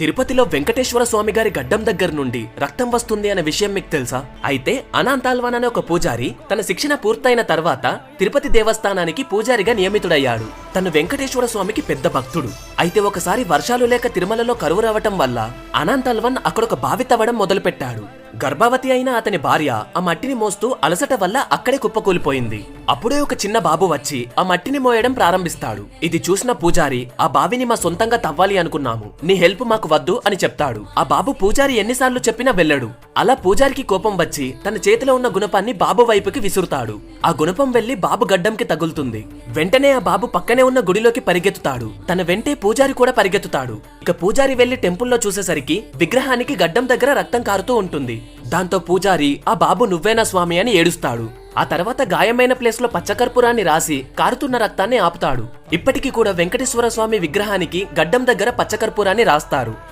తిరుపతిలో వెంకటేశ్వర స్వామి గారి గడ్డం దగ్గర నుండి రక్తం వస్తుంది అనే విషయం మీకు తెలుసా? అయితే అనాంతాల్వాన్ అనే ఒక పూజారి తన శిక్షణ పూర్తయిన తర్వాత తిరుపతి దేవస్థానానికి పూజారిగా నియమితుడయ్యాడు. తను వెంకటేశ్వర స్వామికి పెద్ద భక్తుడు. అయితే ఒకసారి వర్షాలు లేక తిరుమలలో కరువు రావటం వల్ల అనాంతల్వన్ అక్కడొక బావి తవ్వడం మొదలుపెట్టాడు. గర్భవతి అయిన అతని భార్య ఆ మట్టిని మోస్తూ అలసట వల్ల అక్కడే కుప్పకూలిపోయింది అప్పుడే ఒక చిన్న బాబు వచ్చి ఆ మట్టిని మోయడం ప్రారంభిస్తాడు. ఇది చూసిన పూజారి ఆ బావిని మా సొంతంగా తవ్వాలి అనుకున్నాము. నీ హెల్ప్ మాకు వద్దు అని చెప్తాడు. ఆ బాబు పూజారి ఎన్నిసార్లు చెప్పినా వెళ్ళడు. అలా పూజారికి కోపం వచ్చి తన చేతిలో ఉన్న గుణపాన్ని బాబు వైపుకి విసురుతాడు. ఆ గుణపం వెళ్ళి బాబు గడ్డంకి తగులుతుంది. వెంటనే ఆ బాబు పక్కనే ఉన్న గుడిలోకి పరిగెత్తుతాడు. తన వెంటే పూజారి కూడా పరిగెత్తుతాడు. ఇక పూజారి వెళ్ళి టెంపుల్లో చూసేసరికి విగ్రహానికి గడ్డం దగ్గర రక్తం కారుతూ ఉంటుంది. దాంతో పూజారి ఆ బాబు నువ్వేనా స్వామి అని ఏడుస్తాడు. ఆ తర్వాత గాయమైన ప్లేస్లో పచ్చకర్పూరాన్ని రాసి కారుతున్న రక్తాన్ని ఆపుతాడు. ఇప్పటికీ కూడా వెంకటేశ్వర స్వామి విగ్రహానికి గడ్డం దగ్గర పచ్చకర్పూరాన్ని రాస్తారు.